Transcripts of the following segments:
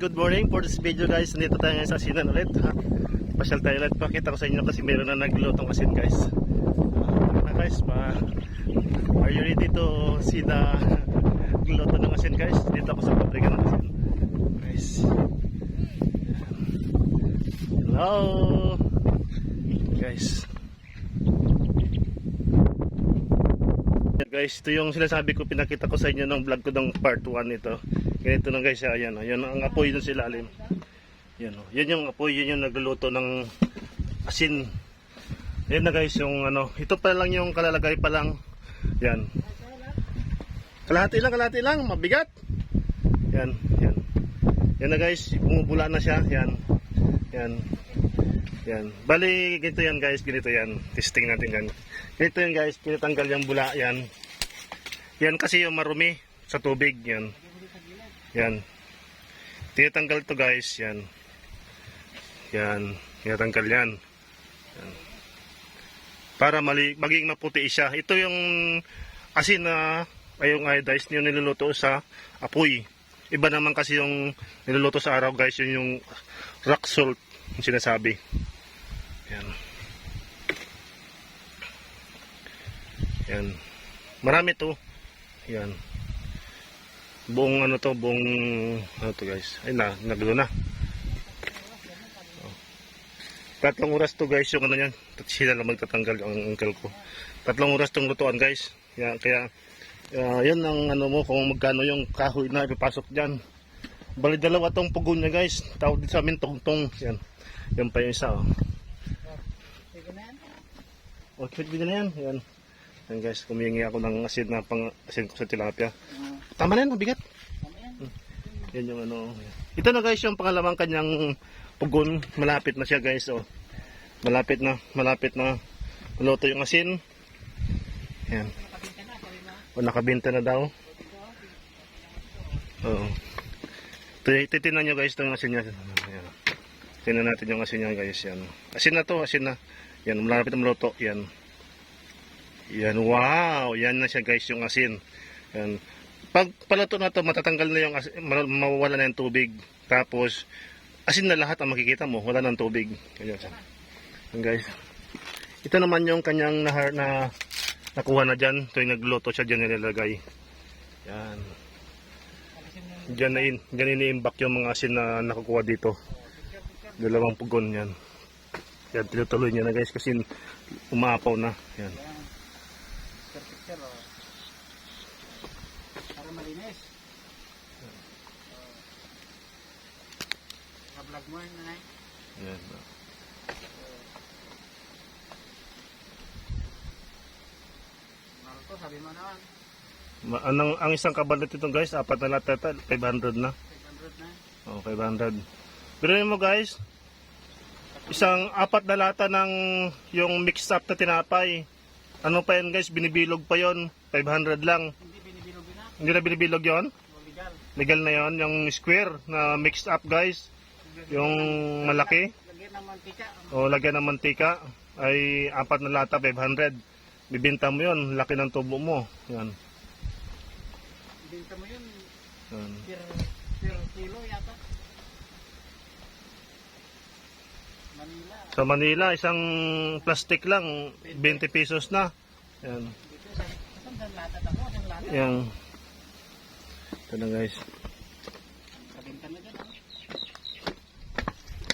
good morning for this video guys. Nandito tayo ngayon sa asinan ulit. Ha? Pasyal tayo ulit. Pakita ko sa inyo kasi meron na naglutong asin guys. Uh, na guys, pa, are you ready to see the luto ng asin guys? Dito ako sa pabrika ng asin. Guys. Hello! Guys. Guys, ito yung sinasabi ko, pinakita ko sa inyo ng vlog ko ng part 1 ito. Ganito na guys, ayan, oh. Yan ang apoy dun sa ilalim. Yan, oh. Yan yung apoy, yan yung nagluluto ng asin. Yan na guys, yung ano, ito pa lang yung kalalagay pa lang. Yan. Kalahati lang, kalahati lang, mabigat. Yan, yan. Yan na guys, bumubula na siya, yan. Yan. Yan. Bali, ganito yan guys, ganito yan. Testing natin yan. Ganito yan guys, tinatanggal yung bula, yan. Yan kasi yung marumi sa tubig, yan. Yan. Tinatanggal to guys, yan. Yan. Tinatanggal yan. yan. Para mali, maging maputi siya. Ito yung asin na ay yung iodized yung niluluto sa apoy. Iba naman kasi yung niluluto sa araw guys, yun yung rock salt yung sinasabi. Yan. Yan. Marami to. Yan. Buong ano to, buong ano to guys. Ay na, naglo na. Tatlong oras to guys yung ano yan. Sila lang magtatanggal ang uncle ko. Tatlong oras tong lutuan guys. Yan, kaya uh, yan ang ano mo kung magkano yung kahoy na ipapasok dyan. Bali dalawa tong pugon niya guys. Tawag din sa amin tongtong. Yan. Yan pa yung isa oh. Oh, pwede na yan. Yan. Yan guys, kumingi ako ng asin na pang asin ko sa tilapia. Tama na yan, mabigat. Hmm. Yan yung ano. Ito na guys, yung pangalawang kanyang pugon. Malapit na siya guys. Oh. Malapit na, malapit na. Luto yung asin. Yan. O nakabinta na daw. Oo. Tit- Titinan nyo guys itong asin niya. Ayan. Tingnan natin yung asin niya guys. Yan. Asin na to, asin na. Yan, malapit na maluto. Yan. Yan, wow! Yan na siya guys, yung asin. Yan. Pag paluto na to, matatanggal na yung mawawala na yung tubig. Tapos, asin na lahat ang makikita mo. Wala ng tubig. Yan, yan guys. Ito naman yung kanyang na, na nakuha na dyan. Ito yung nagluto siya dyan nilalagay. Yan. Diyan na in, dyan iniimbak yung mga asin na nakukuha dito. Dalawang pugon yan. Yan, tinutuloy niya na guys kasi umaapaw na. Yan. picture oh. Para malinis. Naka-vlog mo yun, nanay. Yan. Naruto, sabi mo naman. Ma- anong, ang isang kabalit ito guys, apat na lahat ito, 500 na. 500 na. Oh, 500. Pero mo guys, isang apat na lata ng yung mixed up na tinapay. Ano pa yan guys, binibilog pa yon 500 lang. Hindi binibilog yun na. Hindi na binibilog yon legal. Legal na yon yung square na mixed up guys. Yung malaki. Lagyan ng mantika. O lagyan ng mantika ay apat na lata 500. Bibenta mo yon, laki ng tubo mo. Yan. Binta mo yun yan. per, per kilo yata. Manila. Sa Manila, isang plastic lang, 20 pesos na. Yan. Yan. Ito na guys. Kabinta na dyan. ah.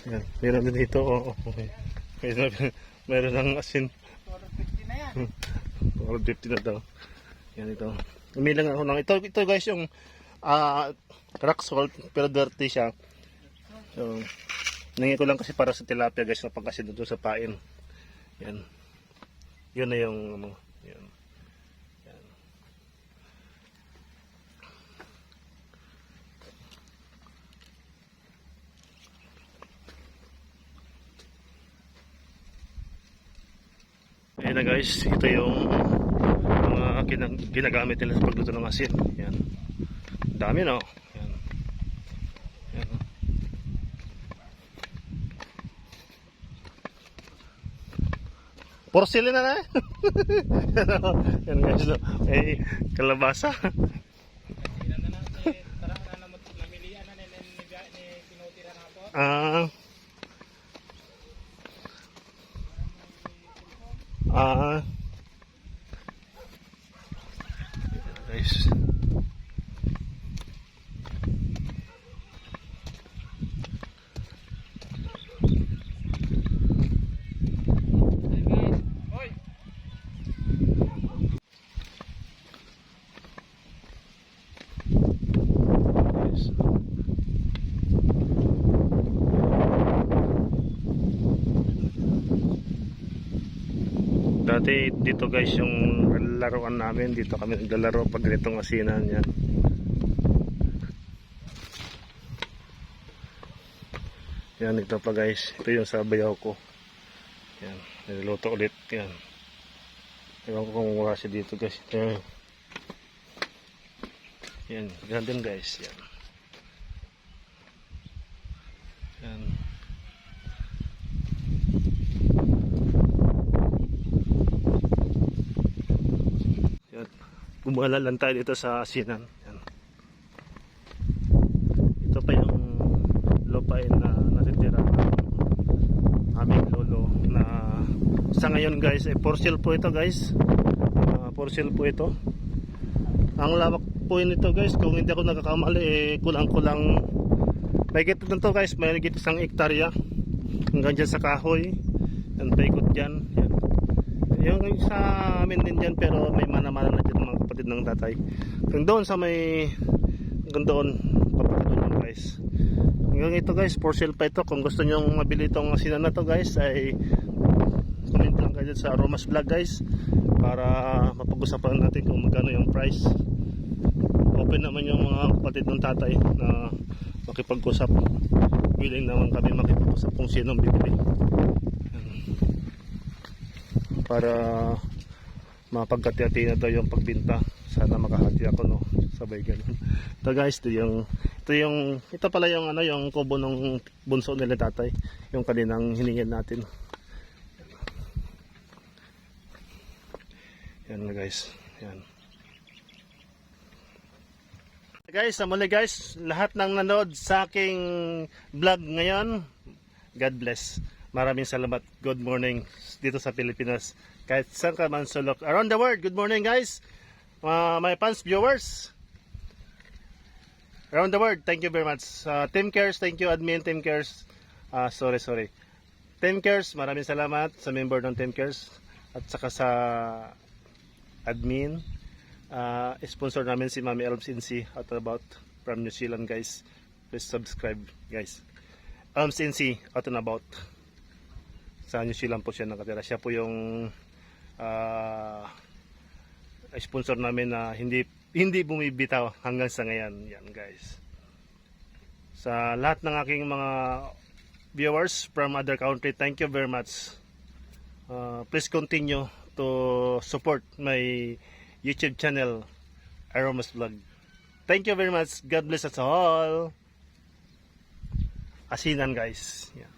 Yan. Meron din dito. Oh, oh, okay. Meron, meron ng asin. 450 na yan. 450 na daw. Yan ito. Umilang ako ng ito. Ito guys yung ah rock salt pero dirty siya. So, nangyay ko lang kasi para sa tilapia guys na pagkasin doon sa pain. Yan. Yun na yung ano. Yan. Ayan na guys, ito yung mga kinag- ginagamit nila sa pagluto ng asin. Yan. Dami no. Yan. Yan. no? Porcelain na na. Yan guys, no? may kalabasa. Ilan na natin, tara na namot namilian na ni ni ni Ah. Ah. Guys. Hoy! Guys. Dati dito guys yung laruan namin, dito kami naglalaro pag ganitong asinan yan. Yan, ito pa guys. Ito yung sa bayaw ko. Yan, niluluto ulit. Yan. Ewan ko kung wala siya dito guys. Yan. Yan, ganun guys. Yan. Yan. Gumala lang tayo dito sa asinan. Yan. Ito pa yung lupain na natitira ng aming lolo na sa ngayon guys, eh, for po ito guys. Ah, for po ito. Ang lawak po nito guys, kung hindi ako nakakamali, eh, kulang-kulang may gito na to guys, may gito isang ektarya hanggang dyan sa kahoy yan paikot dyan yan. yung sa amin din dyan pero may mana-mana na dyan mga kapatid ng tatay. Hanggang doon sa may hanggang doon papunta doon guys. Hanggang ito guys for sale pa ito. Kung gusto nyo mabili itong asinan na to guys ay comment lang kayo sa Aromas Vlog guys para mapag-usapan natin kung magkano yung price. Open naman yung mga kapatid ng tatay na makipag-usap. Willing naman kami makipag-usap kung sinong bibili. Para mapagkati-hati na daw yung pagbinta. Sana makahati ako no? Sabay ganun. Ito guys ito yung ito yung ito pala yung ano yung kubo ng bunso nila tatay. Yung kaninang hiningin natin. Yan na guys. Yan. Guys, muli guys, lahat ng nanood sa aking vlog ngayon, God bless. Maraming salamat. Good morning dito sa Pilipinas. Kahit saan ka man sulok. Around the world, good morning guys. Uh, my fans, viewers. Around the world, thank you very much. Uh, Team Cares, thank you admin Team Cares. Ah, sorry, sorry. Team Cares, maraming salamat sa member ng Team Cares. At saka sa admin. Uh, sponsor namin si Mami Elms NC at about from New Zealand guys. Please subscribe guys. Elms NC and about. Sa New Zealand po siya nakatira. Siya po yung uh, sponsor namin na hindi hindi bumibitaw hanggang sa ngayon. Yan guys. Sa lahat ng aking mga viewers from other country, thank you very much. Uh, please continue to support my YouTube channel, Aromas Vlog. Thank you very much. God bless us all. Asinan guys. Yeah.